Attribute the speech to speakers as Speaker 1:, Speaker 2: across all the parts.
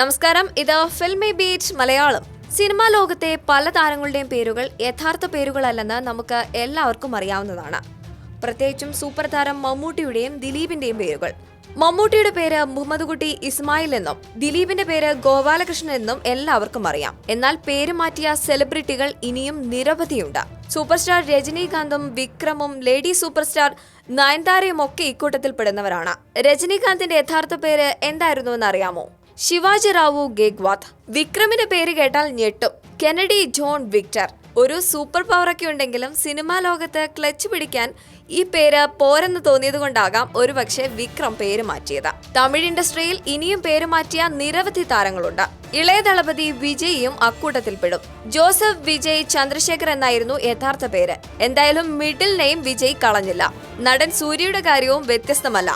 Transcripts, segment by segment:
Speaker 1: നമസ്കാരം. ഇത് filmy beach Malayalam. Cinema ലോകത്തെ പല താരങ്ങളുടെയും പേരുകൾ യഥാർത്ഥ പേരുകളല്ലെന്ന് നമുക്ക് എല്ലാവർക്കും അറിയാവുന്നതാണ്. പ്രത്യേകിച്ചും സൂപ്പർ താരം മമ്മൂട്ടിയുടെയും ദിലീപിന്റെയും പേരുകൾ. മമ്മൂട്ടിയുടെ പേര് മുഹമ്മദ് കുട്ടി ഇസ്മായിൽ എന്നും ദിലീപിന്റെ പേര് ഗോപാലകൃഷ്ണൻ എന്നും എല്ലാവർക്കും അറിയാം. എന്നാൽ പേര് മാറ്റിയ സെലിബ്രിറ്റികൾ ഇനിയും നിരവധിയുണ്ട്. സൂപ്പർ സ്റ്റാർ രജനീകാന്തും വിക്രമും ലേഡി സൂപ്പർ സ്റ്റാർ നയൻതാരയും ഒക്കെ ഇക്കൂട്ടത്തിൽ പെടുന്നവരാണ് രജനീകാന്തിന്റെ യഥാർത്ഥ പേര് എന്തായിരുന്നു എന്ന് അറിയാമോ? ശിവാജി റാവു ഗേഗ്വാത്ത്. വിക്രമിന്റെ പേര് കേട്ടാൽ ഞെട്ടും. Kennedy John Victor. ഒരു സൂപ്പർ പവറൊക്കെ ഉണ്ടെങ്കിലും സിനിമാ ലോകത്ത് ക്ലച്ച് പിടിക്കാൻ ഈ പേര് പോരെന്ന് തോന്നിയത് കൊണ്ടാകാം ഒരുപക്ഷെ വിക്രം പേര് മാറ്റിയത്. തമിഴ് ഇൻഡസ്ട്രിയിൽ ഇനിയും പേര് മാറ്റിയ നിരവധി താരങ്ങളുണ്ട്. ഇളയ ദളപതി വിജയും അക്കൂട്ടത്തിൽപ്പെടും. ജോസഫ് വിജയ് ചന്ദ്രശേഖർ എന്നായിരുന്നു യഥാർത്ഥ പേര്. എന്തായാലും മിഡിൽ നെയിം വിജയ് കളഞ്ഞില്ല. നടൻ സൂര്യയുടെ കാര്യവും വ്യത്യസ്തമല്ല.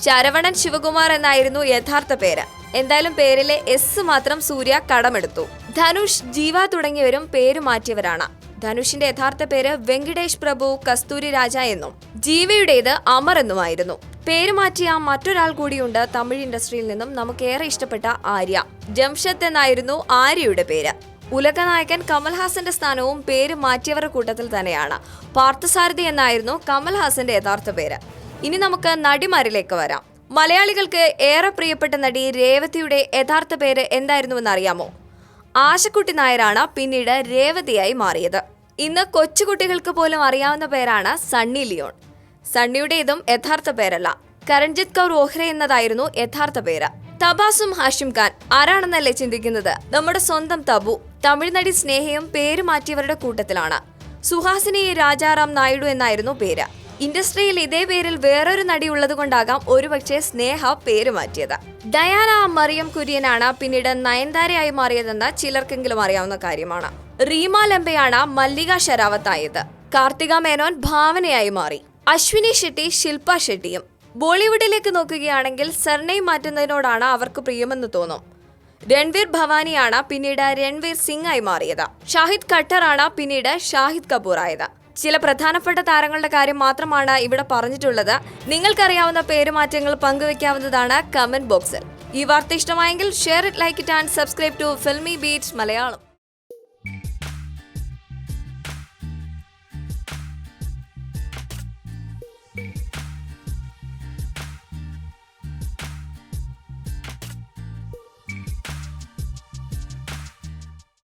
Speaker 1: ശരവണൻ ശിവകുമാർ എന്നായിരുന്നു യഥാർത്ഥ പേര്. എന്തായാലും പേരിലെ എസ് മാത്രം സൂര്യ കടമെടുത്തു. ധനുഷ് ജീവ തുടങ്ങിയവരും പേര് മാറ്റിയവരാണ്. ധനുഷിന്റെ യഥാർത്ഥ പേര് വെങ്കിടേഷ് പ്രഭു കസ്തൂരി രാജ എന്നും ജീവയുടേത് അമർ എന്നുമായിരുന്നു. പേര് മാറ്റിയ മറ്റൊരാൾ കൂടിയുണ്ട് തമിഴ് ഇൻഡസ്ട്രിയിൽ നിന്നും നമുക്കേറെ ഇഷ്ടപ്പെട്ട ആര്യ. ജംഷത്ത് എന്നായിരുന്നു ആര്യയുടെ പേര്. ഉലകനായകൻ കമൽഹാസന്റെ സ്ഥാനവും പേര് മാറ്റിയവരുടെ കൂട്ടത്തിൽ തന്നെയാണ്. പാർത്ഥസാരഥി എന്നായിരുന്നു കമൽഹാസന്റെ യഥാർത്ഥ പേര്. ഇനി നമുക്ക് നടിമാരിലേക്ക് വരാം. മലയാളികൾക്ക് ഏറെ പ്രിയപ്പെട്ട നടി രേവതിയുടെ യഥാർത്ഥ പേര് എന്തായിരുന്നുവെന്ന് അറിയാമോ ആശക്കുട്ടി നായരാണ് പിന്നീട് രേവതിയായി മാറിയത്. ഇന്ന് കൊച്ചുകുട്ടികൾക്ക് പോലും അറിയാവുന്ന പേരാണ് സണ്ണി ലിയോൺ. സണ്ണിയുടെ ഇതും യഥാർത്ഥ പേരല്ല. കരൺജിത് കൗർ ഓഹ്ര എന്നതായിരുന്നു യഥാർത്ഥ പേര്. തബാസും ഹാഷിം ഖാൻ ആരാണെന്നല്ലേ ചിന്തിക്കുന്നത്? നമ്മുടെ സ്വന്തം തബു. തമിഴ്നടി സ്നേഹയും പേര് മാറ്റിയവരുടെ കൂട്ടത്തിലാണ്. സുഹാസിനി രാജാറാം നായിഡു എന്നായിരുന്നു പേര്. ഇൻഡസ്ട്രിയിൽ ഇതേ പേരിൽ വേറൊരു നടി ഉള്ളതുകൊണ്ടാകാം ഒരുപക്ഷെ സ്നേഹ പേര് മാറ്റിയത്. ഡയാന മറിയം കുര്യനാണ് പിന്നീട് നയൻതാരയായി മാറിയതെന്ന് ചിലർക്കെങ്കിലും അറിയാവുന്ന കാര്യമാണ്. റീമ ലംബയാണ് മല്ലിക ശരാവത്തായത് കാർത്തിക മേനോൻ ഭാവനയായി മാറി. അശ്വിനി ഷെട്ടി ശില്പ ഷെട്ടിയും. ബോളിവുഡിലേക്ക് നോക്കുകയാണെങ്കിൽ സർനെയിം മാറ്റുന്നതിനോടാണ് അവർക്ക് പ്രിയമെന്ന് തോന്നും. രൺവീർ ഭവാനിയാണ് പിന്നീട് രൺവീർ സിംഗ് ആയി മാറിയത്. ഷാഹിദ് ഖട്ടറാണ് പിന്നീട് ഷാഹിദ് കപൂർ ആയത് ചില പ്രധാനപ്പെട്ട താരങ്ങളുടെ കാര്യം മാത്രമാണ് ഇവിടെ പറഞ്ഞിട്ടുള്ളത്. നിങ്ങൾക്കറിയാവുന്ന പേരുമാറ്റങ്ങൾ പങ്കുവെക്കാവുന്നതാണ് കമന്റ് ബോക്സിൽ. ഈ വാർത്ത ഇഷ്ടമായെങ്കിൽ share it like it and subscribe to Filmibeat Malayalam.